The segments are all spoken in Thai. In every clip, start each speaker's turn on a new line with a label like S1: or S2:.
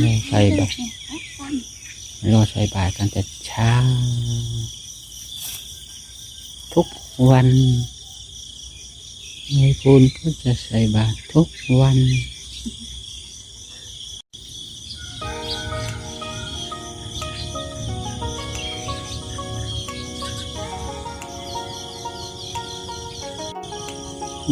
S1: รอใส่บาตรรอใส่บาตรกันแต่เช้า ทุกวันยายปูนก็จะใส่บาตรทุกวัน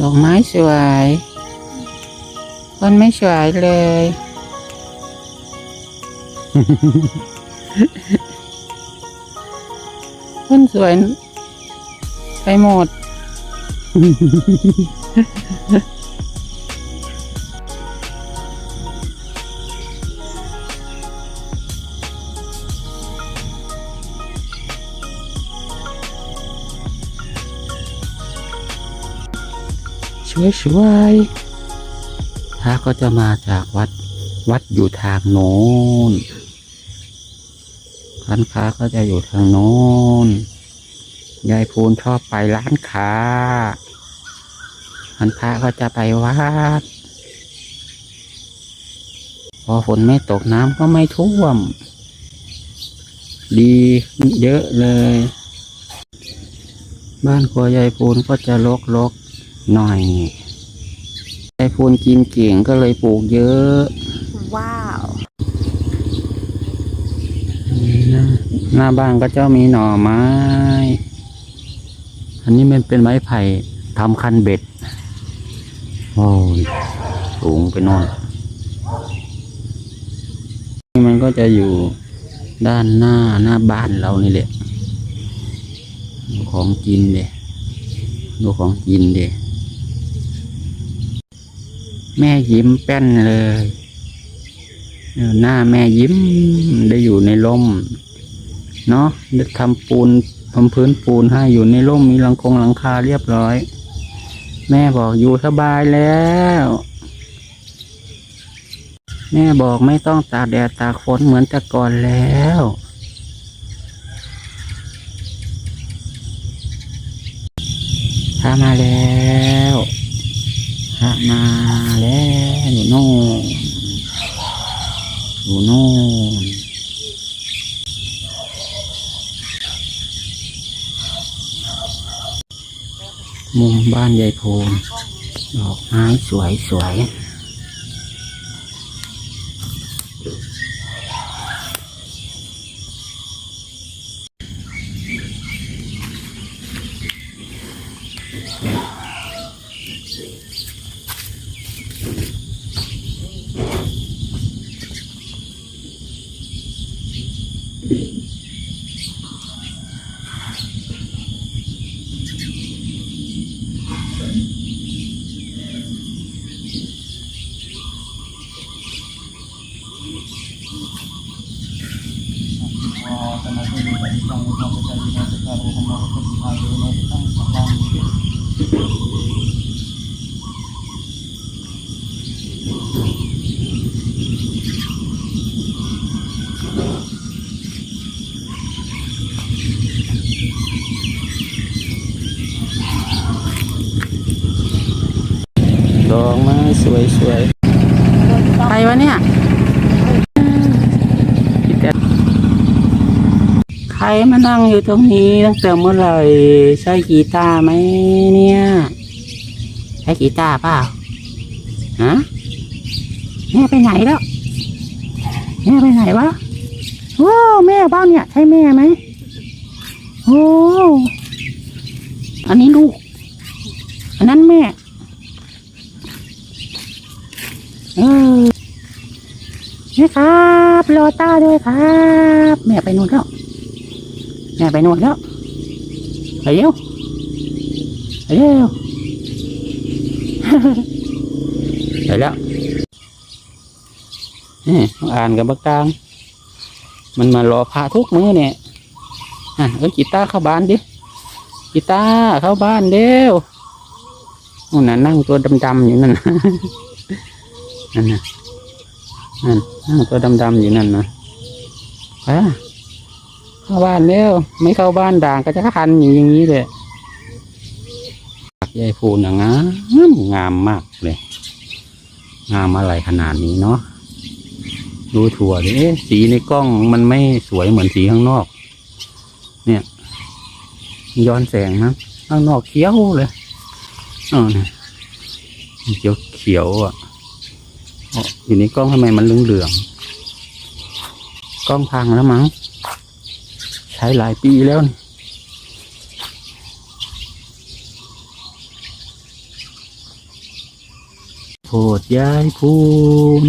S1: ดอกไม้สวย คนไม่สวยเลย คนสวยไปหมดสวยสวยๆพระก็จะมาจากวัด วัดอยู่ทางโน้น ร้านค้าก็จะอยู่ทางโน้นยายพูนชอบไปร้านค้าร้านค้าก็จะไปวัด พอฝนไม่ตกน้ำก็ไม่ท่วม ดีเยอะเลย บ้านครัวยายพูนก็จะลกๆหน่อยยายพูนกินเก่งก็เลยปลูกเยอะ
S2: ว้าว
S1: ห น้าหน้าบ้านก็จะมีหน่อไม้ อันนี้มันเป็นไม้ไผ่ทำคันเบ็ด โอ้ยสูงไปน่นนี่มันก็จะอยู่ด้านหน้าหน้าบ้านเรานี่แหละดูของกินเดดูของกินเดแม่ยิ้มแป้นเลย หน้าแม่ยิ้มได้อยู่ในร่ม เนาะได้ทำปูนทำพื้นปูนให้อยู่ในร่มมีหลังคงหลังคาเรียบร้อย แม่บอกอยู่สบายแล้ว แม่บอกไม่ต้องตากแดดตากฝนเหมือนแต่ก่อนแล้วพามาแล้วพามาแล้วอยู่โน่นอยู่โน่น มุม บ้านยายโพนดอกไม้สวยสวย ดอกไม้สวยสวยใครวะเนี่ยใครมานั่งอยู่ตรงนี้ตั้งแต่เมื่อไหร่ใช่กีตาร์ไหมเนี่ยใช่กีตาร์เปล่าฮะแม่ไปไหนแล้วแม่ไปไหนวะโอ้แม่บ้านเนี่ย ใช่แม่ไหมโอ้อันนี้ลูก อันนั้นแม่ เออแม่ครับรอต้าด้วยครับแม่ไปนู่นแล้วแม่ไปนู่นแล้วไปเร็วไปเร็วไปแล้วนี่อ่านกับบักตาง มันมารอพาทุกมื้อเนี่ยอะเออกีตาร์เข้าบ้านดิกีตาร์เข้าบ้านเร็วนู่นน่ะนั่งตัวดำๆอยู่นั่น นั่นนะนั่นนั่งตัวดำๆอยู่นั่นนะไปเข้าบ้านเร็วไม่เข้าบ้านด่างก็จะคันอยู่อย่างนี้เลยยายพูนอะงามงามมากเลย งามอะไรขนาดนี้เนาะดูถั่วดิสีในกล้องมันไม่สวยเหมือนสีข้างนอก เนี่ย ย้อนแสงนะข้างนอกเขียวเลยอ๋อเนี่ยเขียวเขียวอะ อยู่ในกล้องทำไมมันเหลืองเหลืองๆกล้องพังแล้วมั้ง ใช้หลายปีแล้วนี่โพดยายพูน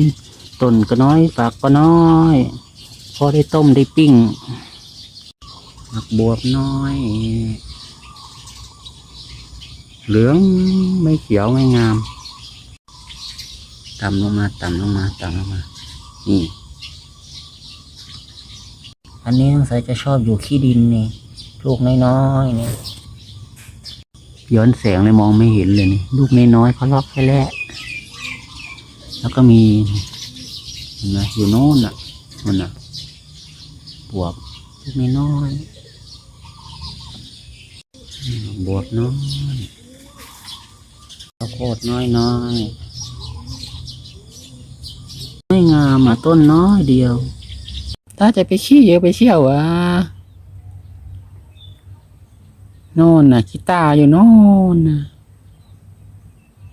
S1: ต้นก็น้อยฝากก็น้อย พอได้ต้มได้ปิ้งผักบวบน้อย เหลืองไม่เขียวไม่งาม ต่ำลงมาต่ำลงมาต่ำลงมา นี่ อันนี้สงสัยจะชอบอยู่ขี้ดินนี่ ลูกน้อยๆนี่ยย้อนแสงเลยมองไม่เห็นเลยนี่ ลูกน้อยๆเขาล็อกแค่แหละแล้วก็มีนไหมอยู่โน่นอะนั่นอะบวบลูกน้อยๆอืมบวบน้อยข้าวโพดน้อยน้อย ๆไม่งาต้นน้อยเดียวถ้าจะไปขี้เยอะไปเชี่ยวอะโน่นน่ะกีตาร์อยู่โน่นน่ะ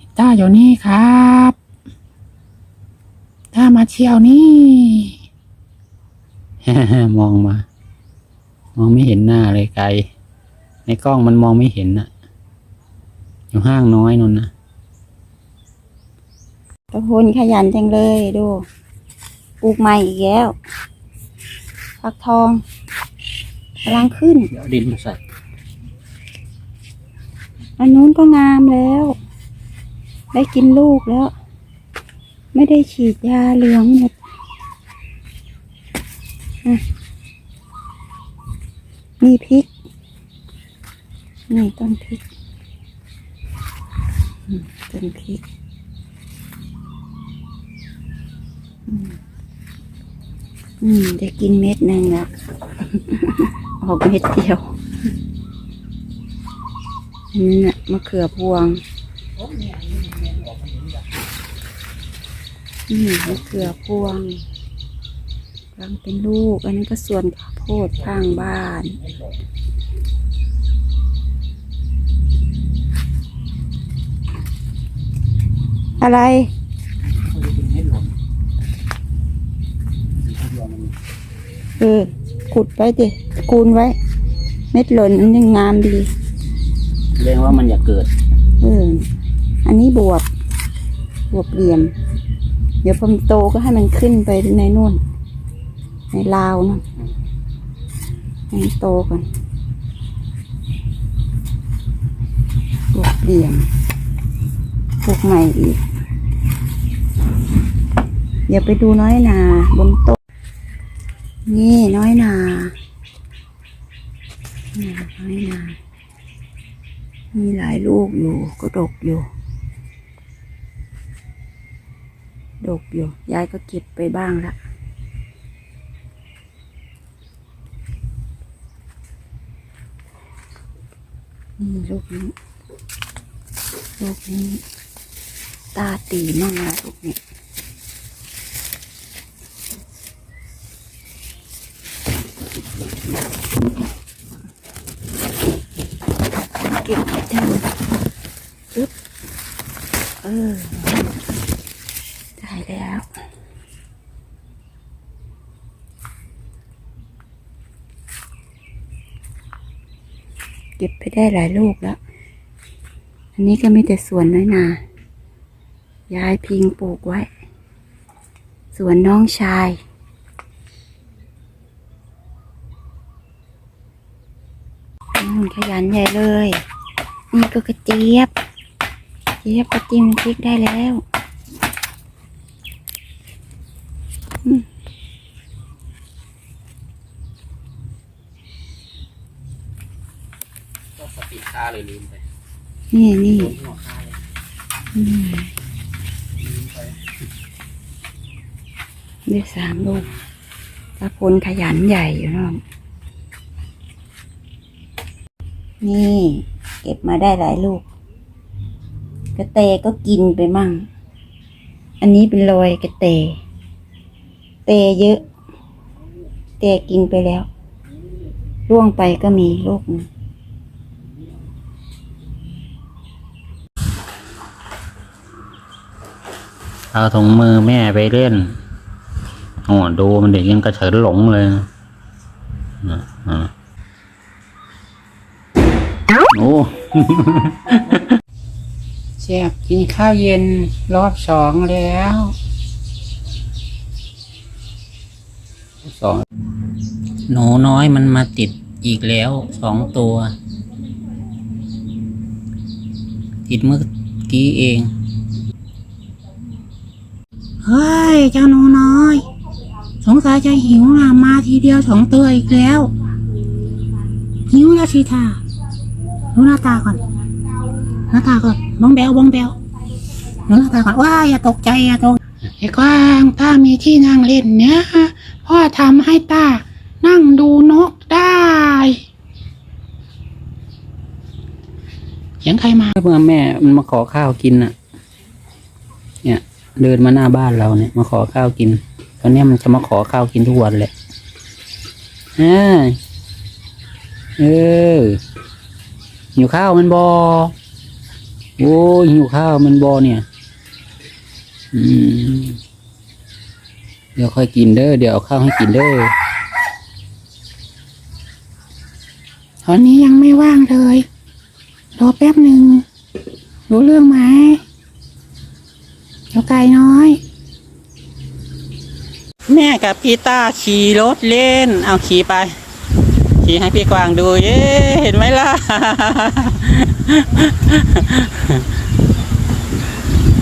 S1: กีตาร์อยู่นี่ครับถ้ามาเที่ยวนี่มองมา มองไม่เห็นหน้าเลยไกล ในกล้องมันมองไม่เห็นน่ะ อยู่ห้างน้อยนนนะ
S2: ตะพลขยันจังเลยดู ปลูกใหม่อีกแล้วฟักทองกำลังขึ้น
S1: เดี๋ยวดินมาใส่
S2: อันนู้นก็งามแล้ว ได้กินลูกแล้ว ไม่ได้ฉีดยาเหลืองหมดอะนี่พริก นี่ต้นพริกอืมต้นพริกอืม อืมได้กินเม็ดหนึ่งละออกเม็ดเดียวนี่นะมะเขือพวงนี่มะเขือพวงกำลังเป็นลูก อันนี้ก็ส่วนข้าวโพดข้างบ้านอะไร เออขุดไว้ดิคูนไว้ เม็ดหล่นมันยังงามดี
S1: เรียกว่ามันอยากเกิด
S2: เอออันนี้บวบบวบเหลี่ยม เดี๋ยวพอมันโตก็ให้มันขึ้นไปในนู่น ในลาวนั่นให้มันโตก่อนบวบเหลี่ยมปลูกใหม่อีกเดี๋ยวไปดูน้อยนาบนโต๊ะ นี่น้อยนานี่น้อยนา มีหลายลูกอยู่ก็ดกอยู่ ดกอยู่ ยายก็เก็บไปบ้างละนี่ลูกนี้ ลูกนี้ ตาตีมั่งละลูกนี้ เก็บให้ทันปึ๊บเออได้แล้วเก็บไปได้หลายลูกแล้ว อันนี้ก็มีแต่สวนน้อยนา ย้ายพิงปลูกไว้ สวนน้องชาย นู่นขยันใหญ่เลย นี่ก็กระเจี๊ยบ เจี๊ยบก็จิ้มพริกได้แล้วอืม
S1: ก็สติตาเลยลืมไป
S2: นี่นี่
S1: หัวคาเลย
S2: อืม
S1: ลืมไป
S2: ได้สามลูกตาพลขยันใหญ่อยู่เนอะ นี่ เก็บมาได้หลายลูก กระเตก็กินไปมั่ง อันนี้เป็นรอยกระเตตแต่เยอะแต่กินไปแล้วร่วงไปก็มีลูกนึง
S1: เอาถุงมือแม่ไปเล่นโอ้ดูมันเด็กยังกระเฉินหลงเลยนะอะ โอ้
S3: เสียบกินข้าวเย็นรอบสองแล้ว
S1: สองหนูน้อยมันมาติดอีกแล้วสองตัว ติดเมื่อกี้เอง
S3: เฮ้ย เจ้าหนูน้อย สงสัยจะหิวนะมาทีเดียวสองตัวอีกแล้ว หิวแล้วชีทา ดูหน้าตาก่อน หน้าตาก่อนบ้องแบวบ้องแบวดูหน้าตาก่อนว้าอย่าตกใจอย่าตกไอ้กวางต้ามีที่นั่งเล่นเนี่ยพ่อทำให้ต้านั่งดูนกได้เสียงใครมา
S1: เมื่อแม่มันมาขอข้าวกินน่ะ เนี่ย เดินมาหน้าบ้านเราเนี่ย มาขอข้าวกินตอนนี้มันจะมาขอข้าวกินทุกวันแหละอ่าเออ หิวข้าวมันบอโอ้ยหิวข้าวมันบอเนี่ย อืมเดี๋ยวค่อยกินเด้อเดี๋ยวเอาข้าวให้กินเด้อ
S3: ตอนนี้ยังไม่ว่างเลยรอแป๊บหนึ่งรู้เรื่องไหมเจ้าไก่น้อย
S1: แม่กับพี่ต้าขี่รถเล่น เอาขี่ไป ขี่ให้พี่กวางดู เย้เห็นไหมล่ะ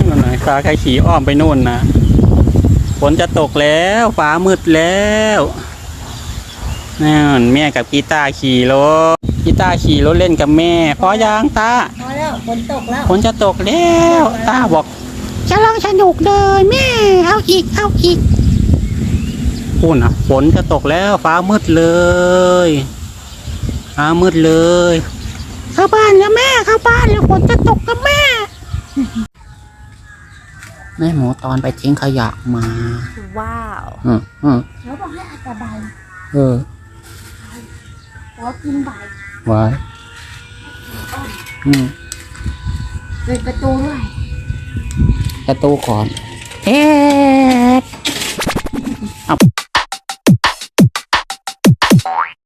S1: นั่นหน่อยฟ้าใครขี่อ้อมไปนู่นนะฝนจะตกแล้วฟ้ามืดแล้วนั่นแม่กับกีตาร์ขี่รถกีตาร์ขี่รถเล่นกับแม่พอยางตา
S2: พอแล้วฝนตกแล้ว
S1: ฝนจะตกแล้วตาบอก
S3: จะลองสนุกเลยแม่ เอาอีกเอาอีก
S1: พูดนะฝนจะตกแล้วฟ้ามืดเลย ฟ้ามืดเลย
S3: เข้าบ้านแล้วแม่เข้าบ้านแล้วฝนจะตกกับแม่
S1: แม่หมูตอนไปทิ้งขยะมา
S2: ว้าว
S1: อืมอืม
S2: แล้วบอกให้อาจจะใบ
S1: เออ
S2: ขอกินใบ
S1: ไว้อืม
S2: เปิดประตูด้วย
S1: ประตูก่อน
S3: เอ๊ะ